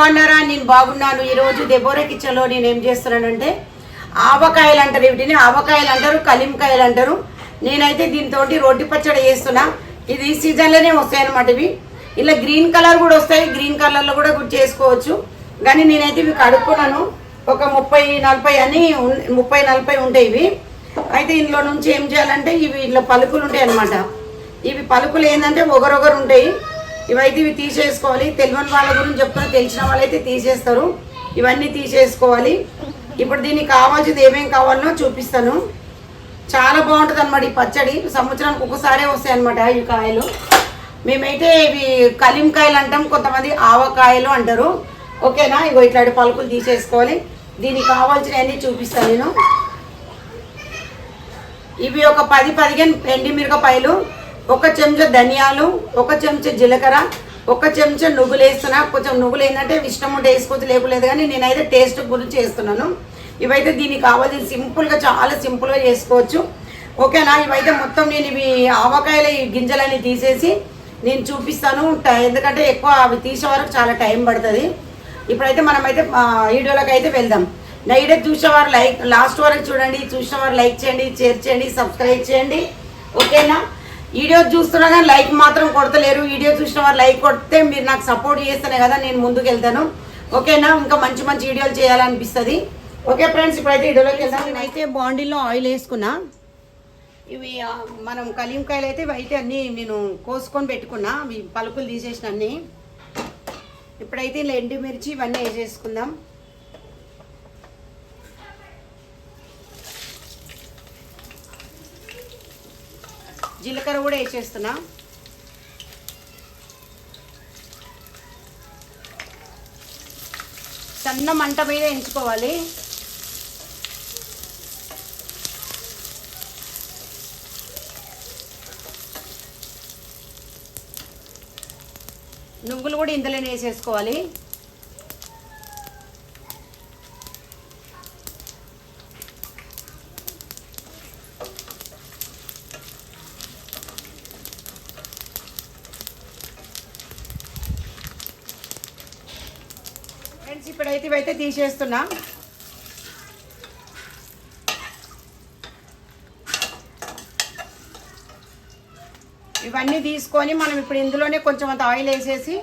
బాగున్నారా? నేను బాగున్నాను. ఈరోజు దెబోరా కిచెన్లో నేను ఏం చేస్తున్నానంటే ఆవకాయలు అంటారు. వీటిని ఆవకాయలు అంటారు కలింకాయలు అంటారు. నేనైతే దీంతో రోటి పచ్చడి చేస్తున్నా. ఇది ఈ సీజన్లోనే వస్తాయి అనమాట ఇవి. ఇలా గ్రీన్ కలర్ కూడా వస్తాయి. గ్రీన్ కలర్లో కూడా గుడ్ చేసుకోవచ్చు. కానీ నేనైతే ఇవి కడుక్కున్నాను. ఒక ముప్పై నలభై అని ముప్పై నలభై ఉంటాయి ఇవి. అయితే ఇందులో నుంచి ఏం చేయాలంటే ఇవి ఇట్లా పలుకులు ఉంటాయి అనమాట ఇవి పలుకులు ఏంటంటే ఒకరొకరు ఉంటాయి. ఇవైతే ఇవి తీసేసుకోవాలి. తెలియని వాళ్ళ గురించి చెప్తున్నా తెలిసిన వాళ్ళైతే తీసేస్తారు. ఇవన్నీ తీసేసుకోవాలి. ఇప్పుడు దీనికి కావాల్సింది ఏమేమి కావాలనో చూపిస్తాను. చాలా బాగుంటుంది అనమాట ఈ పచ్చడి. సంవత్సరానికి ఒకసారే వస్తాయి అనమాట ఈ కాయలు. మేమైతే ఇవి కలింకాయలు అంటాం కొంతమంది ఆవకాయలు అంటారు. ఓకేనా? ఇగో ఇట్లాంటి పలుకులు తీసేసుకోవాలి. దీనికి కావాల్సినవన్నీ చూపిస్తాను నేను. ఇవి ఒక పది పదిహేను ఎండిమిరపకాయలు ఒక చెంచా ధనియాలు ఒక చెంచా జీలకర్ర ఒక చెంచా నువ్వులు వేస్తున్నా కొంచెం నువ్వులు ఏంటంటే ఇష్టం ఉంటే వేసుకోవచ్చు లేకులేదు కానీ నేనైతే టేస్ట్ గురించి చేస్తున్నాను. ఇవైతే దీనికి కావాల్సిన సింపుల్గా చాలా సింపుల్గా చేసుకోవచ్చు. ఓకేనా? ఇవైతే మొత్తం నేను ఇవి ఆవకాయల గింజలని గింజలన్నీ తీసేసి నేను చూపిస్తాను. ఎందుకంటే ఎక్కువ అవి తీసే వరకు చాలా టైం పడుతుంది. ఇప్పుడైతే మనమైతే వీడియోలోకి అయితే వెళ్దాం. నైడే చూసేవారు లైక్ లాస్ట్ వరకు చూడండి. చూసేవారు లైక్ చేయండి షేర్ చేయండి సబ్స్క్రైబ్ చేయండి. ఓకేనా? వీడియో చూస్తున్నా కానీ లైక్ మాత్రం కొడతలేరు. వీడియో చూసిన వారు లైక్ కొడితే మీరు నాకు సపోర్ట్ చేస్తేనే కదా నేను ముందుకు వెళ్తాను ఓకేనా? ఇంకా మంచి మంచి వీడియోలు చేయాలనిపిస్తుంది. ఓకే ఫ్రెండ్స్ ఇప్పుడైతే వీడియోలోకి వెళ్దాం. నేనైతే బాండీలో ఆయిల్ వేసుకున్నా. ఇవి మనం కలింకాయలు అయితే అయితే అన్నీ నేను కోసుకొని పెట్టుకున్నా. ఇవి పలుకులు తీసేసిన అన్నీ. ఇప్పుడైతే ఇలా ఎండుమిర్చి ఇవన్నీ వేసేసుకుందాం. జీలకర్ర కూడా వేసేస్తున్నా. సన్న మంట మీద ఎంచుకోవాలి నువ్వులు కూడా ఇందులోనే వేసేసుకోవాలి. ఇప్పుడైతే ఇవైతే తీసేస్తున్నా. ఇవన్నీ తీసుకొని మనం ఇప్పుడు ఇందులోనే కొంచెం అంత ఆయిల్ వేసేసి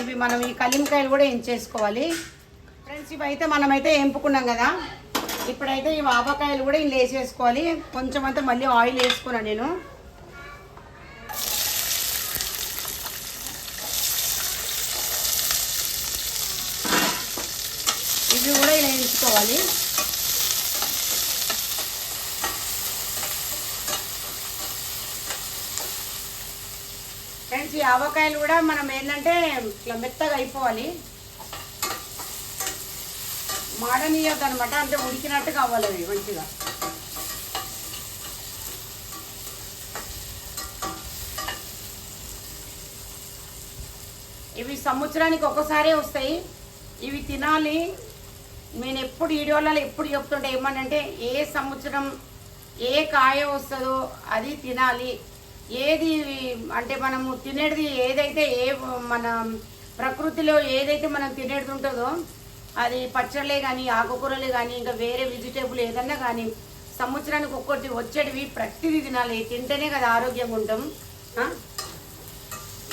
ఇవి మనం ఈ కలింకాయలు కూడా ఎంచేసుకోవాలి. ఫ్రెండ్స్ ఇవైతే మనమైతే ఎంపుకున్నాం కదా. ఇప్పుడైతే ఈ ఆవకాయలు కూడా ఇందులో వేసేసుకోవాలి. కొంచెం అంతా మళ్ళీ ఆయిల్ వేసుకున్నాను నేను ఇవి కూడా ఫ్రెండ్స్ ఈ ఆవకాయలు కూడా మనం ఏంటంటే ఇట్లా మెత్తగా అయిపోవాలి. మాడనీయద్దు అనమాట అంటే ఉడికినట్టు కావాలి అవి మంచిగా. ఇవి సంవత్సరానికి ఒక్కసారే వస్తాయి. ఇవి తినాలి. నేను ఎప్పుడు వీడియోలలో ఎప్పుడు చెప్తుంటే ఏమనంటే ఏ సంవత్సరం ఏ కాయ వస్తుందో అది తినాలి. ఏది అంటే మనము తినేది ఏదైతే ఏ మన ప్రకృతిలో ఏదైతే మనం తినేది ఉంటుందో అది పచ్చళ్ళే కానీ ఆకుకూరలే కానీ ఇంకా వేరే వెజిటేబుల్ ఏదన్నా కానీ సంవత్సరానికి ఒక్కొక్కటి వచ్చేటివి ప్రతిదీ తినాలి. తింటేనే కదా ఆరోగ్యంగా ఉంటాం.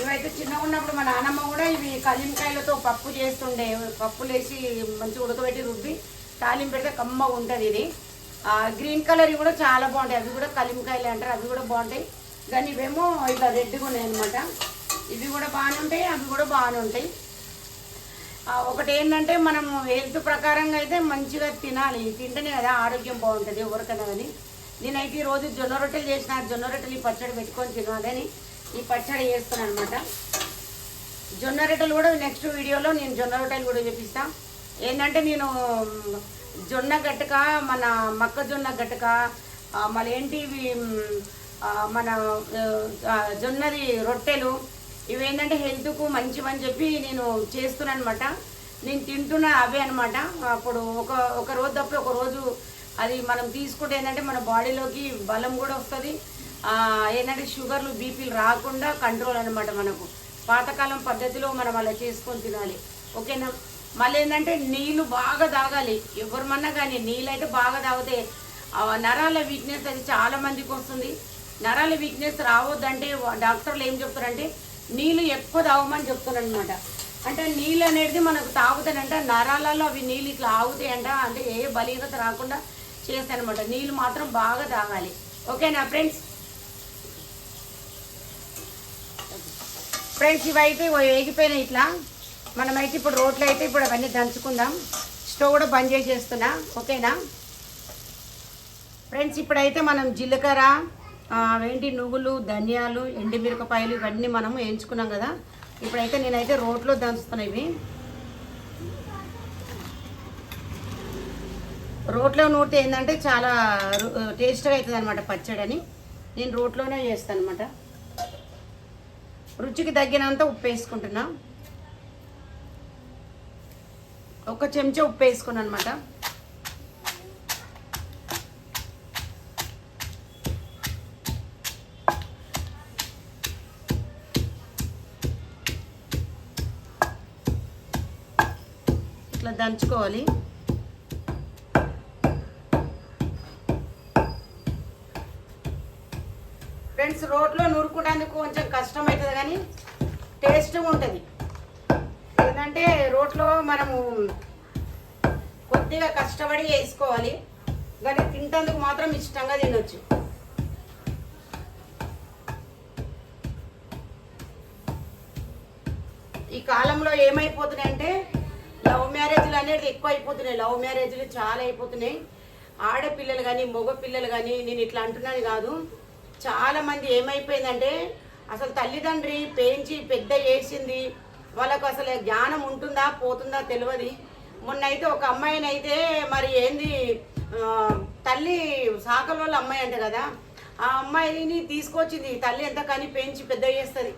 ఇవైతే చిన్నగా ఉన్నప్పుడు మా నాన్నమ్మ కూడా ఇవి కలింకాయలతో పప్పు చేస్తుండే. పప్పులేసి మంచి మంచిగా ఉడకబెట్టి రుబ్బి తాలింపు పెడితే కమ్మగా ఉంటుంది ఇది. గ్రీన్ కలర్ కూడా చాలా బాగుంటాయి. అవి కూడా కలింకాయలు అంటారు. అవి కూడా బాగుంటాయి. కానీ ఇవేమో ఇట్లా రెడ్గా ఉన్నాయి అనమాట ఇవి కూడా బాగానే ఉంటాయి. అవి కూడా బాగానే ఉంటాయి. ఒకటి ఏంటంటే మనం హెల్త్ ప్రకారంగా అయితే మంచిగా తినాలి. తింటేనే కదా ఆరోగ్యం బాగుంటుంది ఎవరికైనా కానీ. నేనైతే ఈ రోజు జొన్న రొట్టెలు చేసిన. జొన్న రొట్టెలు ఈ పచ్చడి పెట్టుకొని తినాలని ఈ పచ్చడి చేస్తున్నాను అనమాట జొన్న రొట్టెలు కూడా నెక్స్ట్ వీడియోలో నేను జొన్న రొట్టెలు కూడా చూపిస్తా. ఏంటంటే నేను జొన్న గట్టక మన మొక్కజొన్న గట్టక మళ్ళీ ఏంటి మన జొన్నది రొట్టెలు ఇవి ఏంటంటే హెల్త్కు మంచివని చెప్పి నేను చేస్తున్నాను అనమాట నేను తింటున్న అవే అనమాట అప్పుడు ఒక ఒక రోజు తప్పి ఒక రోజు అది మనం తీసుకుంటే ఏంటంటే మన బాడీలోకి బలం కూడా వస్తుంది. ఏంటంటే షుగర్లు బీపీలు రాకుండా కంట్రోల్ అనమాట మనకు. పాతకాలం పద్ధతిలో మనం అలా చేసుకొని తినాలి. ఓకేనా? మళ్ళీ ఏంటంటే నీళ్ళు బాగా తాగాలి. ఎవరిమన్నా కానీ నీళ్ళు అయితే బాగా తాగితే నరాల వీక్నెస్ అది చాలా మందికి వస్తుంది. నరాల వీక్నెస్ రావద్దంటే డాక్టర్లు ఏం చెప్తారంటే నీళ్ళు ఎక్కువ తాగమని చెప్తున్నారు అనమాట అంటే నీళ్ళు అనేది మనకు తాగుతానంట నరాలలో అవి నీళ్ళు ఇట్లా ఆగుతాయంట అంటే ఏ బలీనత రాకుండా చేస్తానమాట నీళ్ళు మాత్రం బాగా తాగాలి. ఓకేనా ఫ్రెండ్స్? ఫ్రెండ్స్ ఇవైతే వేగిపోయినాయి ఇట్లా. మనమైతే ఇప్పుడు రోట్లో అయితే ఇప్పుడు అవన్నీ దంచుకుందాం. స్టవ్ కూడా బంద్ చేసేస్తున్నా. ఓకేనా? ఫ్రెండ్స్ ఇప్పుడైతే మనం జీలకర్ర ఏంటి నువ్వులు ధనియాలు ఎండిమిరపకాయలు ఇవన్నీ మనం వేయించుకున్నాం కదా. ఇప్పుడైతే నేనైతే రోట్లో దంచుతున్నా ఇవి. రోట్లో నూరితే ఏంటంటే చాలా రు- టేస్ట్గా అవుతుంది అనమాట పచ్చడి అని నేను రోట్లోనే చేస్తాను అనమాట రుచికి తగ్గినంత ఉప్పు వేసుకుంటున్నా. ఒక చెంచా ఉప్పు వేసుకున్నాను అనమాట ఇట్లా దంచుకోవాలి. ఫ్రెండ్స్ రోడ్లో నూరుకోవడానికి కొంచెం కష్టం అవుతుంది కానీ టేస్ట్గా ఉంటుంది. ఏంటంటే రోట్లో మనము కొద్దిగా కష్టపడి వేసుకోవాలి. కానీ తింటందుకు మాత్రం ఇష్టంగా తినొచ్చు. ఈ కాలంలో ఏమైపోతున్నాయంటే లవ్ మ్యారేజ్లు అనేది ఎక్కువ అయిపోతున్నాయి లవ్ మ్యారేజ్లు చాలా అయిపోతున్నాయి. ఆడపిల్లలు కానీ మగ పిల్లలు కానీ నేను ఇట్లా అంటున్నాను కాదు. చాలా మంది ఏమైపోయిందంటే అసలు తల్లిదండ్రి పెంచి పెద్ద చేసింది వాళ్ళకు అసలు జ్ఞానం ఉంటుందా పోతుందా తెలియదు. మొన్న అయితే ఒక అమ్మాయిని అయితే మరి ఏంది తల్లి సాకల వాళ్ళ అమ్మాయి అంట కదా ఆ అమ్మాయిని తీసుకొచ్చింది. తల్లి ఎంత కానీ పెంచి పెద్ద చేస్తుంది.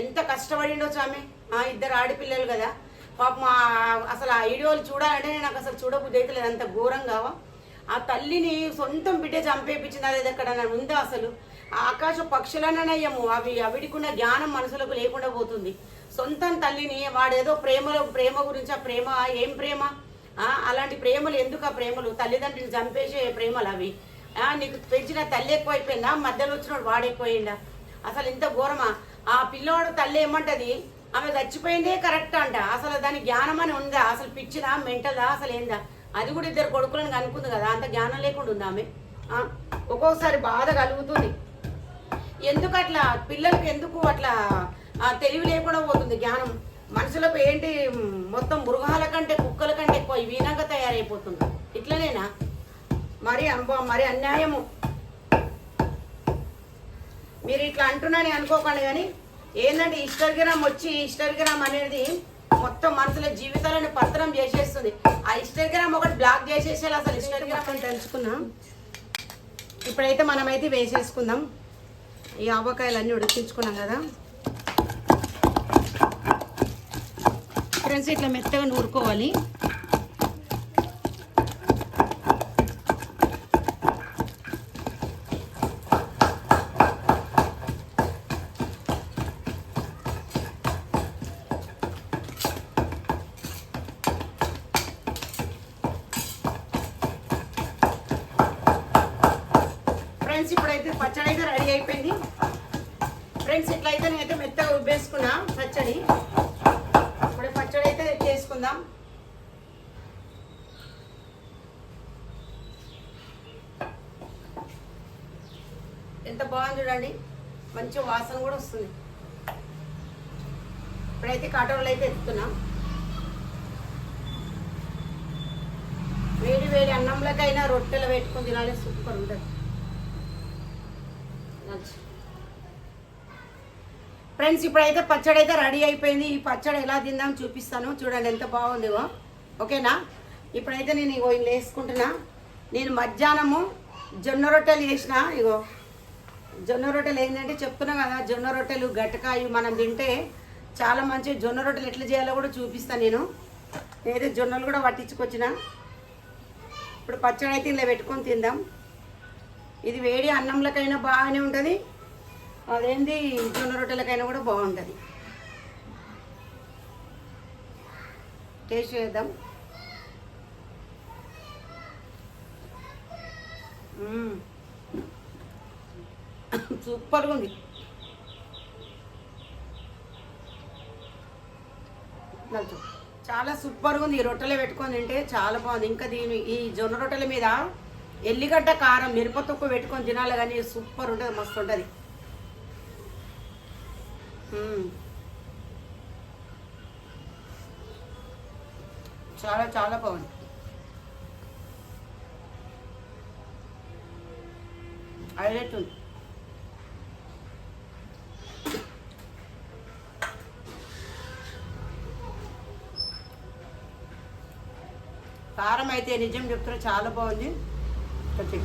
ఎంత కష్టపడిండో స్వామి ఆ ఇద్దరు ఆడపిల్లలు కదా. పాపం అసలు ఆ వీడియోలు చూడాలంటే నాకు అసలు చూడబుద్ధి అయితే లేదు అంత ఘోరంగా. ఆ తల్లిని సొంతం బిడ్డ చంపేపించింది అది ఎక్కడ ఉందా అసలు? ఆకాశ పక్షులనయ్యము అవి అవిడికున్న జ్ఞానం మనసులకు లేకుండా పోతుంది. సొంతం తల్లిని వాడేదో ప్రేమలో ప్రేమ గురించి ఆ ప్రేమ ఏం ప్రేమ? అలాంటి ప్రేమలు ఎందుకు ఆ ప్రేమలు? తల్లిదండ్రులు చంపేసే ప్రేమలు అవి. నీకు పెంచిన తల్లి ఎక్కువైపోయిందా? మధ్యలో వచ్చినోడు వాడు అసలు ఇంత ఘోరమా? ఆ పిల్లోడు తల్లి ఏమంటది? ఆమె చచ్చిపోయిందే కరెక్ట్ అంట. అసలు దాని జ్ఞానం అని ఉందా? అసలు పిచ్చిదా? మెంటదా అసలు ఏందా? అది కూడా ఇద్దరు కొడుకులను కనుక్కుంది కదా. అంత జ్ఞానం లేకుండా ఉంది ఆమె? ఒక్కొక్కసారి బాధ కలుగుతుంది. ఎందుకు అట్లా పిల్లలకి ఎందుకు అట్లా తెలివి లేకుండా పోతుంది జ్ఞానం? మనుషులకు ఏంటి మొత్తం మృగాల కంటే కుక్కల కంటే ఎక్కువ వీనంగా తయారైపోతుంది. ఇట్లనేనా? మరి అంబ మరి అన్యాయము. మీరు ఇట్లా అంటున్నాని అనుకోకండి కానీ ఏంటంటే ఇన్స్టాగ్రామ్ వచ్చి ఇన్స్టాగ్రామ్ అనేది మొత్తం మనుషుల జీవితాలను పత్రం చేసేస్తుంది. ఆ ఇన్స్టాగ్రామ్ ఒకటి బ్లాక్ చేసేసేలా అసలు ఇన్స్టాగ్రామ్ అని తెలుసుకున్నాం. ఇప్పుడైతే మనమైతే వేసేసుకుందాం. ఈ ఆవకాయలు అన్నీ ఉడికించుకున్నాం కదా. ఫ్రెండ్స్ ఇట్లా మెత్తగా నూరుకోవాలి. ఫ్రెండ్స్ ఇప్పుడైతే పచ్చడి అయితే రెడీ అయిపోయింది. ఫ్రెండ్స్ ఇట్లయితే నేనైతే మెత్తగా ఉబ్బేసుకున్నా పచ్చడి. ఇప్పుడు పచ్చడి అయితే చేసుకుందాం. ఎంత బాగుంది చూడండి. మంచి వాసన కూడా వస్తుంది. ఇప్పుడైతే కటోరలు అయితే ఎత్తుతున్నాం వేడి వేడి అన్నంలకైనా రొట్టెలు పెట్టుకుని తినాలి సూపర్ ఉంటుంది. ఫ్రెండ్స్ ఇప్పుడైతే పచ్చడి అయితే రెడీ అయిపోయింది. ఈ పచ్చడి ఎలా తిందాం చూపిస్తాను. చూడండి ఎంత బాగుందిగో ఓకేనా? ఇప్పుడైతే నేను ఇగో ఇలా వేసుకుంటున్నా. నేను మధ్యాహ్నము జొన్న రొట్టెలు చేసిన. ఇగో జొన్న రొట్టెలు ఏంటంటే చెప్తున్నా కదా జొన్న రొట్టెలు గట్టకాయ మనం తింటే చాలా మంచి జొన్న రొట్టెలు ఎట్లా చేయాలో కూడా చూపిస్తాను నేను. నేనైతే జొన్నలు కూడా పట్టించుకొచ్చిన. ఇప్పుడు పచ్చడి అయితే ఇలా పెట్టుకొని తిందాం. ఇది వేడి అన్నంలకైనా బాగానే ఉంటుంది. అదేంది జొన్న రొట్టెలకైనా కూడా బాగుంటుంది. టేస్ట్ చేద్దాం. సూపర్గా ఉంది. నచ్చు. చాలా సూపర్గా ఉంది. ఈ రొట్టెలు పెట్టుకొని తింటే చాలా బాగుంది. ఇంకా దీని ఈ జొన్న రొట్టెల మీద ఎల్లిగడ్డ కారం మిరప తొక్కు పెట్టుకొని తినాలి కానీ సూపర్ ఉంటుంది మస్తు ఉంటుంది. చాలా చాలా బాగుంది. హైలైట్ ఉంది. కారం అయితే నిజం చెప్తున్నా చాలా బాగుంది. కొంచెం